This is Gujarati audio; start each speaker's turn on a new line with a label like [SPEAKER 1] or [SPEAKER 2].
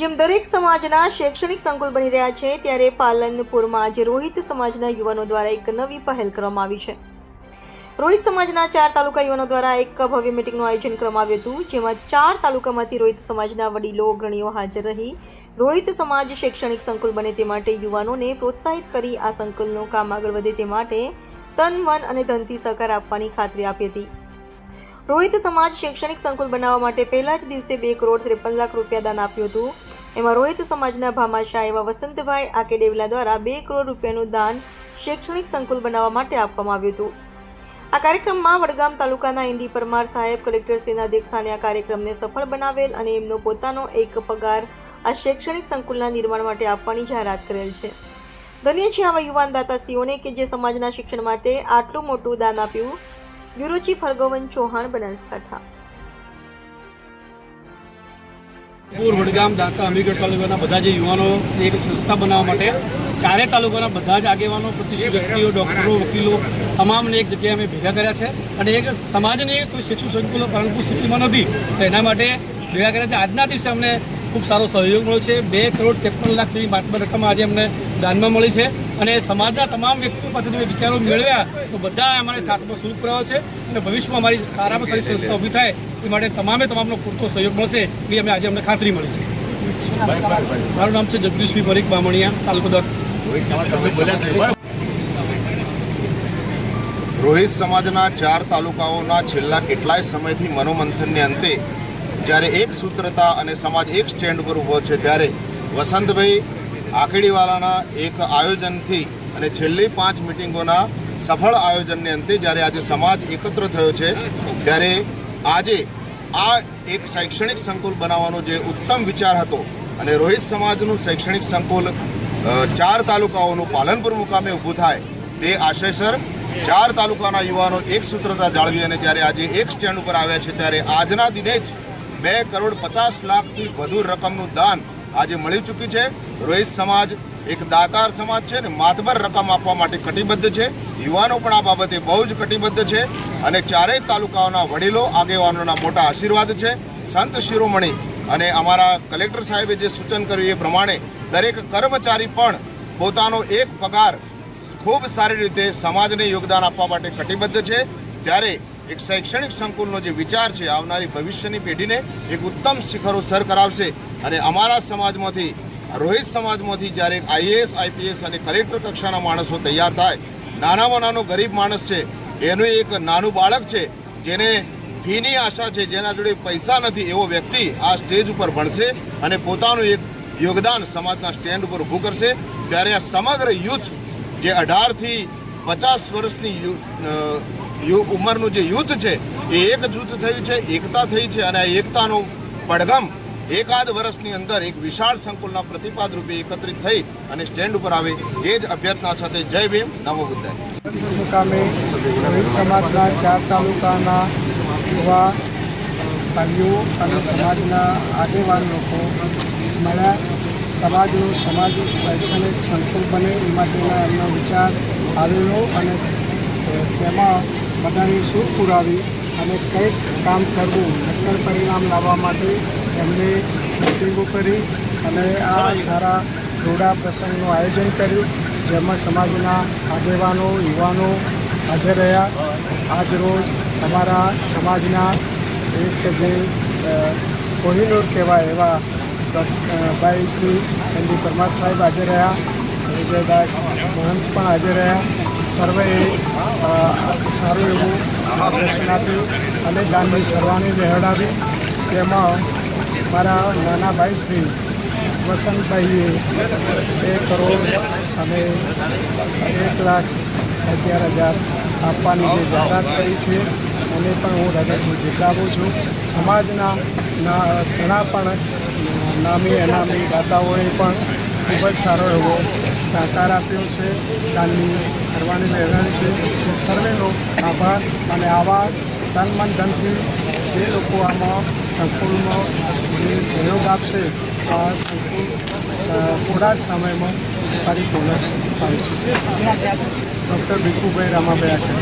[SPEAKER 1] જેમ દરેક સમાજના શૈક્ષણિક સંકુલ બની રહ્યા છે, ત્યારે પાલનપુરમાં આજે રોહિત સમાજના યુવાનો દ્વારા એક નવી પહેલ કરવામાં આવી છે. રોહિત સમાજના ચાર તાલુકા યુવાનો દ્વારા એક ભવ્ય મિટિંગનું આયોજન કરવામાં આવ્યું હતું, જેમાં ચાર તાલુકામાંથી રોહિત સમાજના વડીલો, અગ્રણીઓ હાજર રહી. રોહિત સમાજ શૈક્ષણિક સંકુલ બને તે માટે યુવાનોને પ્રોત્સાહિત કરી આ સંકુલનું કામ આગળ વધે તે માટે તન, મન અને ધનથી સહકાર આપવાની ખાતરી આપી હતી. રોહિત સમાજ શૈક્ષણિક સંકુલ બનાવવા માટે પહેલા જ દિવસે બે કરોડ ત્રેપન લાખ રૂપિયા દાન આપ્યું હતું. એમાં રોહિત સમાજના ભામાશા એવા વસંતભાઈ આકેડેવલા દ્વારા બે કરોડ રૂપિયાનું દાન શૈક્ષણિક સંકુલ બનાવવા માટે આપવામાં આવ્યું હતું. આ કાર્યક્રમમાં વડગામ તાલુકાના ઇન્ડી પરમાર સાહેબ કલેક્ટરશ્રીના અધ્યક્ષસ્થાને આ કાર્યક્રમને સફળ બનાવેલ અને એમનો પોતાનો એક પગાર આ શૈક્ષણિક સંકુલના નિર્માણ માટે આપવાની જાહેરાત કરેલ છે. ધન્ય છે આવા યુવાન દાતાશ્રીઓને કે જે સમાજના શિક્ષણ માટે આટલું મોટું દાન આપ્યું. Bureau chief Hargovan Chauhan Banaskantha.
[SPEAKER 2] પૂર વડગામ દાંતા અમીરગઢ તાલુકાના બધા જે યુવાનો એક સંસ્થા બનાવવા માટે ચારે તાલુકાના બધા જ આગેવાનો, પ્રતિષ્ઠિત વ્યક્તિઓ, ડૉક્ટરો, વકીલો તમામને એક જગ્યાએ અમે ભેગા કર્યા છે અને એક સમાજને કોઈ શિક્ષણ સંકુલો પાલનપુર સિટીમાં નથી. તો એના માટે ભેગા કર્યા છે. આજના દિવસે અમને ખૂબ સારો સહયોગ મળ્યો છે. બે કરોડ ત્રેપન લાખ જેવી રકમ આજે અમને દાનમાં મળી છે અને સમાજના તમામ વ્યક્તિઓ પાસેથી વિચારો મેળવ્યા તો બધા અમારે સાથમાં શુલ્ક રહ્યો છે અને ભવિષ્યમાં અમારી સારામાં સારી સંસ્થા ઊભી થાય એ માટે તમામે તમામનો પૂરતો સહયોગ મળશે એ અમે આજે અમને ખાતરી મળી છે. મારું નામ છે જગદીશભાઈ પરીખ બામણિયા, તાલુકો
[SPEAKER 3] રોહિત સમાજના ચાર તાલુકાઓના છેલ્લા કેટલાય સમયથી મનોમંથનને અંતે જ્યારે એક સૂત્રતા અને સમાજ એક સ્ટેન્ડ પર ઊભો છે ત્યારે વસંતભાઈ આખેડીવાલાના એક આયોજનથી અને છેલ્લી પાંચ મિટિંગોના સફળ આયોજનને અંતે જ્યારે આજે સમાજ એકત્ર થયો છે, ત્યારે આજે આ એક શૈક્ષણિક સંકુલ બનાવવાનો જે ઉત્તમ વિચાર હતો અને રોહિત સમાજનું શૈક્ષણિક સંકુલ ચાર તાલુકાઓનું પાલનપુર મુકામે ઊભું થાય તે આશયસર ચાર તાલુકાના યુવાનો એક સૂત્રતા જાળવી અને જ્યારે આજે એક સ્ટેન્ડ ઉપર આવ્યા છે, ત્યારે આજના દિને જ બે કરોડ પચાસ લાખથી વધુ રકમનું દાન આજે મળી ચૂક્યું છે. રોહિત સમાજ એક દાતાર સમાજ છે ને માતબર રકમ આપવા માટે કટિબદ્ધ છે. યુવાનો પણ આ બાબતે બહુ જ કટિબદ્ધ છે અને ચારેય તાલુકાઓના વડીલો, આગેવાનોના મોટા આશીર્વાદ છે. સંત શિરોમણી અને અમારા કલેક્ટર સાહેબે જે સૂચન કર્યું એ પ્રમાણે દરેક કર્મચારી પણ પોતાનો એક પગાર ખૂબ સારી રીતે સમાજને યોગદાન આપવા માટે કટિબદ્ધ છે. ત્યારે એક શૈક્ષણિક સંકુલનો જે વિચાર છે, આવનારી ભવિષ્યની પેઢીને એક ઉત્તમ શિખરો સર કરાવશે. અને અમારા સમાજમાંથી, રોહિત સમાજમાંથી જ્યારે એક આઈએએસ, આઈપીએસ અને કલેક્ટર કક્ષાના માણસો તૈયાર થાય, નાનામાં નાનો ગરીબ માણસ છે, એનું એક નાનું બાળક છે, જેને ફીની આશા છે, જેના જોડે પૈસા નથી, એવો વ્યક્તિ આ સ્ટેજ ઉપર ભણશે અને પોતાનું એક યોગદાન સમાજના સ્ટેન્ડ ઉપર ઊભું કરશે. ત્યારે આ સમગ્ર યુથ જે અઢારથી પચાસ વર્ષની ઉંમરનું જે યુથ છે, એ એક જૂથ થયું છે, એકતા થઈ છે અને આ એકતાનું પડઘમ એકાદ વર્ષની અંદર એક વિશાળ સંકુલના પ્રતિપાદ રૂપે એકત્રિત થઈ અને સ્ટેન્ડ ઉપર આવે એ જ અભ્યર્થના સાથે જય ભીમ નવો બુદ્ધાય.
[SPEAKER 4] મુકામે સમાજના ચાર તાલુકાના યુવા ભાઈઓ અને સમાજના આગેવાન લોકો મળ્યા. સમાજનું સમાજ શૈક્ષણિક સંકુલ બને એ માટેના એમનો વિચાર આવેલો અને તેમાં બધાની સૂર પુરાવી અને કંઈક કામ કરવું, નક્કર પરિણામ લાવવા માટે એમને મિટિંગો કરી અને આ સારા રોડા પ્રસંગનું આયોજન કર્યું, જેમાં સમાજના આગેવાનો, યુવાનો હાજર રહ્યા. આજરોજ અમારા સમાજના એક જે કોહિનોર કહેવાય એવા ભાઈ શ્રી એમ પરમાર સાહેબ હાજર રહ્યા, વિજયદાસ મહંત પણ હાજર રહ્યા. સર્વેએ સારું એવું માર્ગદર્શન આપ્યું અને ગામની સરવાણી વહેડાવી તેમાં મારા નાના ભાઈ શ્રી વસંતભાઈએ બે કરોડ અને એક લાખ અગિયાર હજાર આપવાની જે જાહેરાત કરી છે, એને પણ હું હૃદયથી બિરદાવું છું. સમાજના ઘણા પણ નામી અનામી દાતાઓએ પણ ખૂબ જ સારો એવો સહકાર આપ્યો છે. દાનની સર્વાની મહેરબાની છે. એ સર્વેનો આભાર અને આવા તન મન ધનથી જે લોકો આમાં સંકુલનો જે સહયોગ આપશે, આ સંકુલ થોડા જ સમયમાં પરિપૂર્ણ પામશે. ડૉક્ટર ભીખુભાઈ રામાભાઈ આખરે.